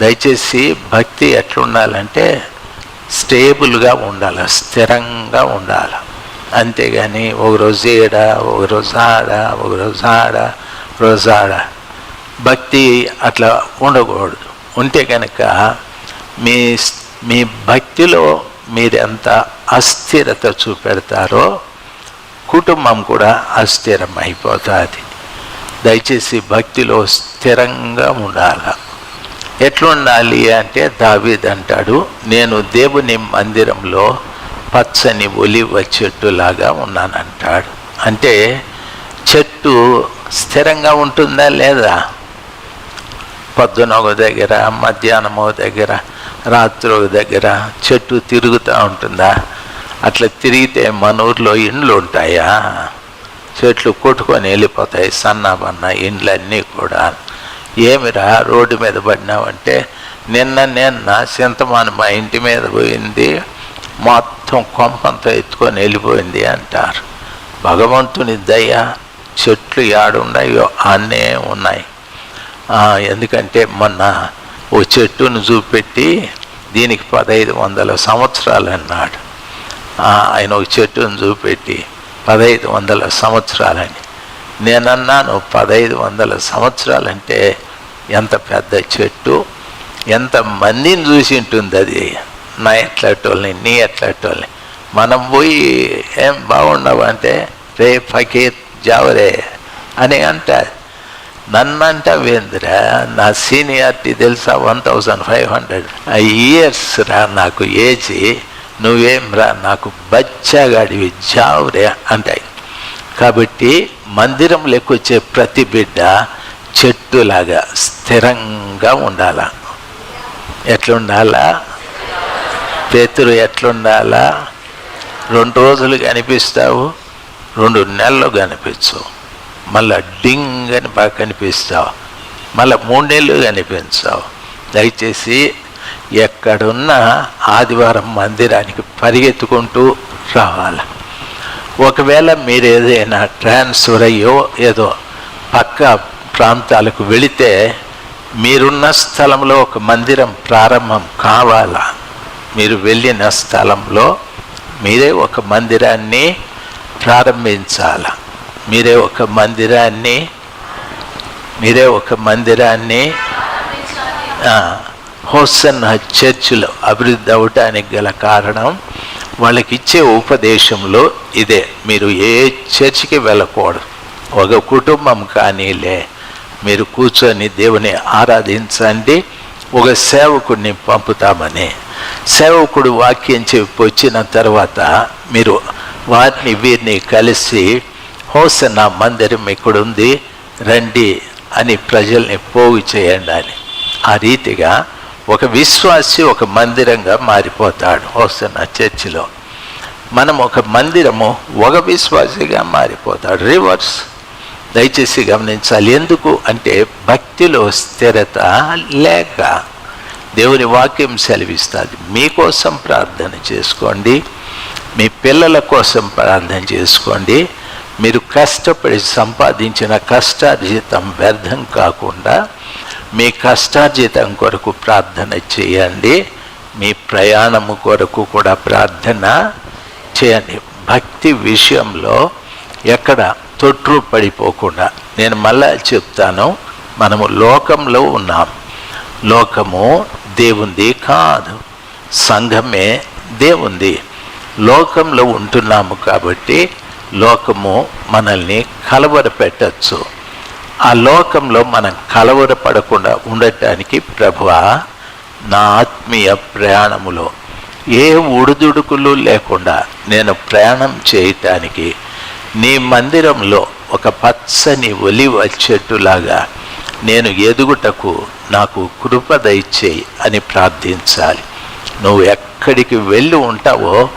దయచేసి భక్తి ఎట్లుండాలంటే స్టేబుల్గా ఉండాలి స్థిరంగా ఉండాలి. అంతేగాని ఒకరోజు ఏడ ఒకరోజు ఆడ ఒకరోజు ఆడ రోజు ఆడ. భక్తి అట్లా ఉండకూడదు. ఉంటే కనుక మీ మీ భక్తిలో మీరు ఎంత అస్థిరత చూపెడతారో కుటుంబం కూడా అస్థిరం అయిపోతుంది దయచేసి భక్తిలో స్థిరంగా ఉండాలి. ఎట్లుండాలి అంటే దావీద్ అంటాడు నేను దేవుని మందిరంలో పచ్చని ఒలివ చెట్టులాగా ఉన్నానంటాడు. అంటే చెట్టు స్థిరంగా ఉంటుందా లేదా? పొద్దున ఒక దగ్గర మధ్యాహ్నం ఒక దగ్గర రాత్రి ఒక దగ్గర చెట్టు తిరుగుతూ ఉంటుందా? అట్లా తిరిగితే మన ఊర్లో ఇండ్లు ఉంటాయా? చెట్లు కొట్టుకొని వెళ్ళిపోతాయి సన్నబన్న ఇండ్లన్నీ కూడా. ఏమిరా రోడ్డు మీద పడినావంటే? నిన్న నిన్న చింతమాను మా ఇంటి మీద పోయింది మొత్తం కొంపంతో ఎత్తుకొని వెళ్ళిపోయింది అంటారు. భగవంతుని దయ చెట్లు ఏడున్నాయో అన్నే ఉన్నాయి. ఎందుకంటే మొన్న ఓ చెట్టును చూపెట్టి దీనికి పదహైదు వందల సంవత్సరాలు అన్నాడు. ఆయన ఒక చెట్టును చూపెట్టి పదహైదు వందల సంవత్సరాలని. నేనన్నాను పదహైదు వందల సంవత్సరాలంటే ఎంత పెద్ద చెట్టు ఎంత మందిని చూసి ఉంటుంది అది. నా ఎట్లాంటి నీ ఎట్లాంటి మనం పోయి ఏం బాగున్నావు అంటే రే ఫకీర్ జావరే అని అంటారు. నన్నంట వేంద్ర నా సీనియారిటీ తెలుసా? One thousand five hundred. Years రా నాకు ఏజీ నువ్వేం రా నాకు బచ్చగాడివి జావురే అంటాయి. కాబట్టి మందిరంలోకి వచ్చే ప్రతి బిడ్డ చెట్టులాగా స్థిరంగా ఉండాల? ఎట్లుండాలా? పేతురు ఎట్లుండాలా? రెండు రోజులు కనిపిస్తావు రెండు నెలలు కనిపించవు మళ్ళా డింగ్ అని బాగా కనిపిస్తావు. మళ్ళా మూడేళ్ళు కనిపించావు. దయచేసి ఎక్కడున్న ఆదివారం మందిరానికి పరిగెత్తుకుంటూ రావాలి. ఒకవేళ మీరు ఏదైనా ట్రాన్స్ఫర్ అయ్యో ఏదో పక్క ప్రాంతాలకు వెళితే మీరున్న స్థలంలో ఒక మందిరం ప్రారంభం కావాలా? మీరు వెళ్ళిన స్థలంలో మీరే ఒక మందిరాన్ని ప్రారంభించాల? మీరే ఒక మందిరాన్ని మీరే ఒక మందిరాన్ని హోసన్ హోసన్న చర్చిలో అభివృద్ధి అవ్వటానికి గల కారణం వాళ్ళకి ఇచ్చే ఉపదేశంలో ఇదే. మీరు ఏ చర్చికి వెళ్ళకూడదు. ఒక కుటుంబం కానీలే. మీరు కూర్చొని దేవుని ఆరాధించండి. ఒక సేవకుడిని పంపుతామని. సేవకుడు వాక్యం చెప్పి వచ్చిన తర్వాత మీరు వారిని వీరిని కలిసి హోసన మందిరం ఇక్కడుంది రండి అని ప్రజల్ని పోగు చేయండి అని. ఆ రీతిగా ఒక విశ్వాసి ఒక మందిరంగా మారిపోతాడు హోసన చర్చిలో. మనం ఒక మందిరము ఒక విశ్వాసిగా మారిపోతాడు. రివర్స్ దయచేసి గమనించాలి. ఎందుకు అంటే భక్తిలో స్థిరత లేక దేవుని వాక్యం సెలవిస్తుంది. మీకోసం ప్రార్థన చేసుకోండి. మీ పిల్లల కోసం ప్రార్థన చేసుకోండి. మీరు కష్టపడి సంపాదించిన కష్టార్జితం వ్యర్థం కాకుండా మీ కష్టార్జితం కొరకు ప్రార్థన చేయండి. మీ ప్రయాణము కొరకు కూడా ప్రార్థన చేయండి. భక్తి విషయంలో ఎక్కడ తొట్టు పడిపోకుండా. నేను మళ్ళా చెప్తాను మనము లోకంలో ఉన్నాం. లోకము దేవుంది కాదు సంఘమే దేవుంది. లోకంలో ఉంటున్నాము కాబట్టి లోకము మనల్ని కలవరపెట్టచ్చు ఆ లోకంలో మనం కలవరపడకుండా ఉండటానికి ప్రభువా నా ఆత్మీయ ప్రయాణములో ఏ ఉడుదుడుకులు లేకుండా నేను ప్రయాణం చేయటానికి నీ మందిరంలో ఒక పచ్చని ఒలివ చెట్టులాగా నేను ఎదుగుటకు నాకు కృప దయచేయి అని ప్రార్థించాలి. నువ్వు ఎక్కడికి వెళ్ళి ఉంటావో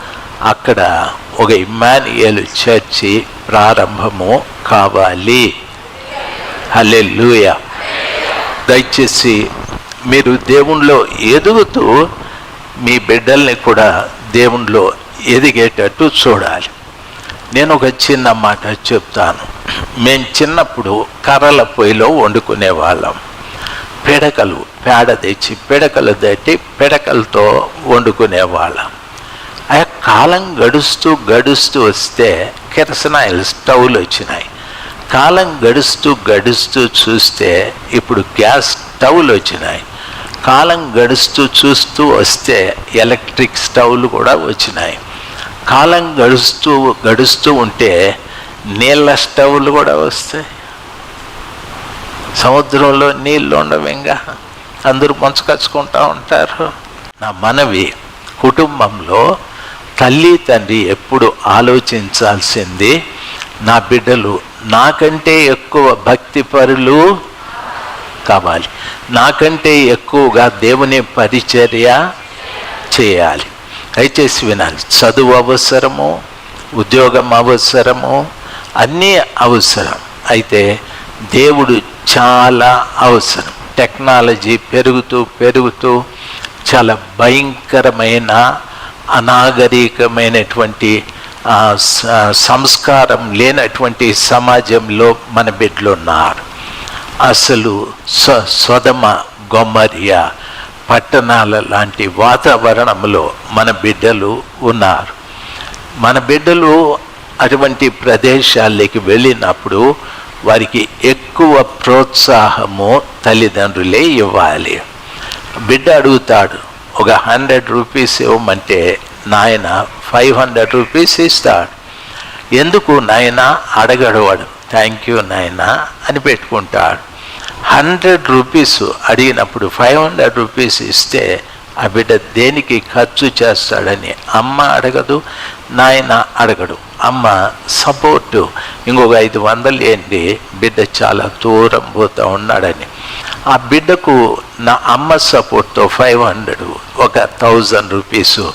అక్కడ ఒక ఇమ్మానియల్ చర్చి ప్రారంభము కావాలి. హల్లెలూయా. దయచేసి మీరు దేవుణ్ణిలో ఎదుగుతూ మీ బిడ్డల్ని కూడా దేవుణ్ణిలో ఎదిగేటట్టు చూడాలి. నేను ఒక చిన్న మాట చెప్తాను. మేము చిన్నప్పుడు కర్రల పొయ్యిలో వండుకునే వాళ్ళం. పిడకలు పేడ తెచ్చి పిడకలు తట్టి పిడకలతో వండుకునేవాళ్ళం ఆ కాలం గడుస్తూ గడుస్తూ వస్తే కిరసనాయిలు స్టవ్లు వచ్చినాయి. కాలం గడుస్తూ గడుస్తూ చూస్తే ఇప్పుడు గ్యాస్ స్టవ్లు వచ్చినాయి. కాలం గడుస్తూ చూస్తూ వస్తే ఎలక్ట్రిక్ స్టవ్లు కూడా వచ్చినాయి. కాలం గడుస్తూ గడుస్తూ ఉంటే నీళ్ళ స్టవ్లు కూడా వస్తాయి. సముద్రంలో నీళ్ళు ఉండవింగా అందరూ పంచుకచ్చుకుంటూ ఉంటారు. నా మనవి కుటుంబంలో తల్లి తండ్రి ఎప్పుడు ఆలోచించాల్సింది నా బిడ్డలు నాకంటే ఎక్కువ భక్తి పరులు కావాలి. నాకంటే ఎక్కువగా దేవుని పరిచర్య చేయాలి. దయచేసి వినాలి. చదువు అవసరము ఉద్యోగం అవసరము అన్నీ అవసరం. అయితే దేవుడు చాలా అవసరం. టెక్నాలజీ పెరుగుతూ పెరుగుతూ చాలా భయంకరమైన అనాగరికమైనటువంటి సంస్కారం లేనటువంటి సమాజంలో మన బిడ్డలు ఉన్నారు అసలు స్వ స్వదమ గొమ్మరియా పట్టణాల లాంటి వాతావరణంలో మన బిడ్డలు ఉన్నారు. మన బిడ్డలు అటువంటి ప్రదేశాలకి వెళ్ళినప్పుడు వారికి ఎక్కువ ప్రోత్సాహము తల్లిదండ్రులే ఇవ్వాలి. బిడ్డ అడుగుతాడు ఒక హండ్రెడ్ రూపీస్ ఇవ్వమంటే నాయన ఫైవ్ హండ్రెడ్ రూపీస్ ఇస్తాడు. ఎందుకు నాయన? అడగడవాడు థ్యాంక్ యూ నాయన అని పెట్టుకుంటాడు. హండ్రెడ్ రూపీస్ అడిగినప్పుడు ఫైవ్ హండ్రెడ్ రూపీస్ ఇస్తే ఆ బిడ్డ దేనికి ఖర్చు చేస్తాడని అమ్మ అడగదు నాయన అడగడు. అమ్మ సపోర్టు. ఇంకొక ఐదు వందలు ఏంటి? బిడ్డ చాలా దూరం పోతూ ఉన్నాడని. ఆ బిడ్డకు నా అమ్మ సపోర్ట్తో ఫైవ్ హండ్రెడ్ ఒక థౌజండ్ రూపీసు.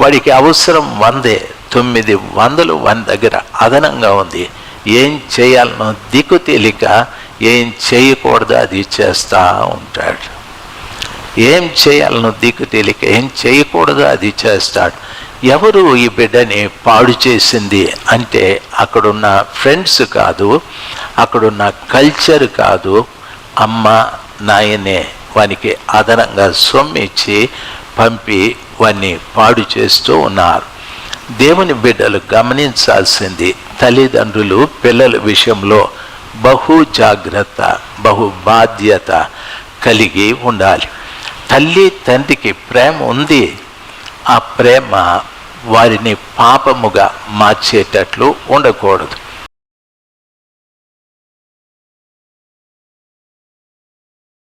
వాడికి అవసరం వందే తొమ్మిది వందలు వన్ దగ్గర అదనంగా ఉంది. ఏం చేయాలనో దిక్కు తేలిక ఏం చేయకూడదో అది చేస్తూ ఉంటాడు. ఏం చేయాలనో దిక్కు తెలియక ఏం చేయకూడదో అది చేస్తాడు. ఎవరు ఈ బిడ్డని పాడు చేసింది అంటే అక్కడున్న ఫ్రెండ్స్ కాదు అక్కడున్న కల్చర్ కాదు అమ్మ నాయనే వానికి అదనంగా సొమ్మిచ్చి పంపి వాన్ని పాడు చేస్తూ ఉన్నారు. దేవుని బిడ్డలు గమనించాల్సింది తల్లిదండ్రులు పిల్లల విషయంలో బహు జాగ్రత్త బహు బాధ్యత కలిగి ఉండాలి. తల్లి తండ్రికి ప్రేమ ఉంది. ఆ ప్రేమ వారిని పాపముగా మార్చేటట్లు ఉండకూడదు.